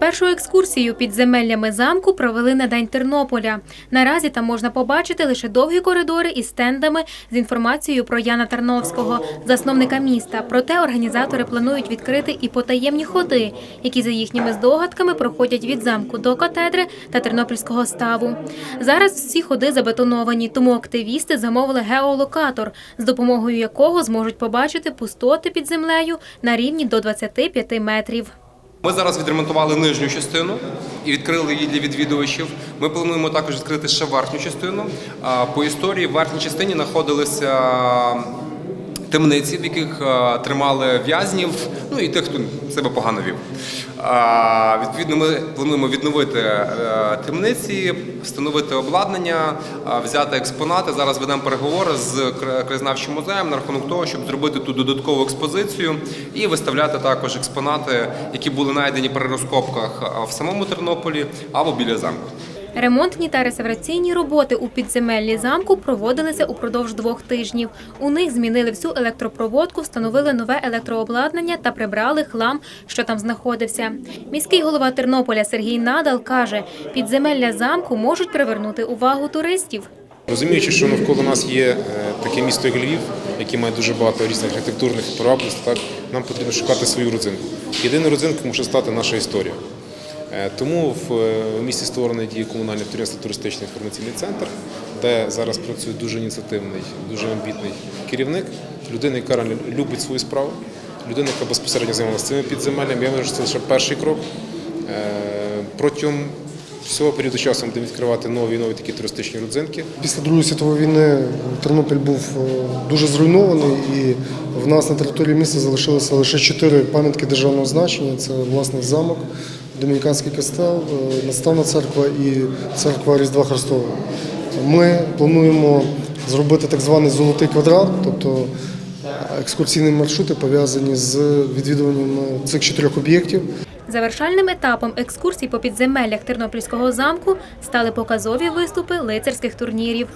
Першу екскурсію підземеллями замку провели на День Тернополя. Наразі там можна побачити лише довгі коридори із стендами з інформацією про Яна Тарновського, засновника міста. Проте організатори планують відкрити і потаємні ходи, які за їхніми здогадками проходять від замку до катедри та тернопільського ставу. Зараз всі ходи забетоновані, тому активісти замовили геолокатор, з допомогою якого зможуть побачити пустоти під землею на рівні до 25 метрів. Ми зараз відремонтували нижню частину і відкрили її для відвідувачів. Ми плануємо також відкрити ще верхню частину. По історії в верхній частині знаходилися темниці, в яких тримали в'язнів, ну і тих, хто себе погано вів. Відповідно, ми плануємо відновити е, темниці, встановити обладнання, взяти експонати. Зараз ведемо переговори з кра- краєзнавчим музеєм на рахунок того, щоб зробити тут додаткову експозицію і виставляти також експонати, які були знайдені при розкопках в самому Тернополі або біля замку. Ремонтні та реставраційні роботи у підземеллі замку проводилися упродовж двох тижнів. У них змінили всю електропроводку, встановили нове електрообладнання та прибрали хлам, що там знаходився. Міський голова Тернополя Сергій Надал каже, підземелля замку можуть привернути увагу туристів. Розуміючи, що навколо нас є е, таке місто, як Львів, яке має дуже багато різних архітектурних привабливостей, так нам потрібно шукати свою родзинку. Єдиною родзинкою може стати наша історія. Е, Тому в е, місті створений діє комунальне підприємство туристичний інформаційний центр, де зараз працює дуже ініціативний, дуже амбітний керівник, людина, яка любить свою справу, людина, яка безпосередньо займалася цими підземеллями. Я вважаю, що це лише перший крок. Е, Протягом всього періоду часу будемо відкривати нові і нові такі туристичні родзинки. Після Другої світової війни Тернопіль був дуже зруйнований, і в нас на території міста залишилося лише чотири пам'ятки державного значення. Це власне замок, Домініканський костел, е, наставна церква і церква Різдва Христового. Ми плануємо зробити так званий золотий квадрат, тобто екскурсійні маршрути пов'язані з відвідуванням цих чотирьох об'єктів. Завершальним етапом екскурсій по підземеллях Тернопільського замку стали показові виступи лицарських турнірів.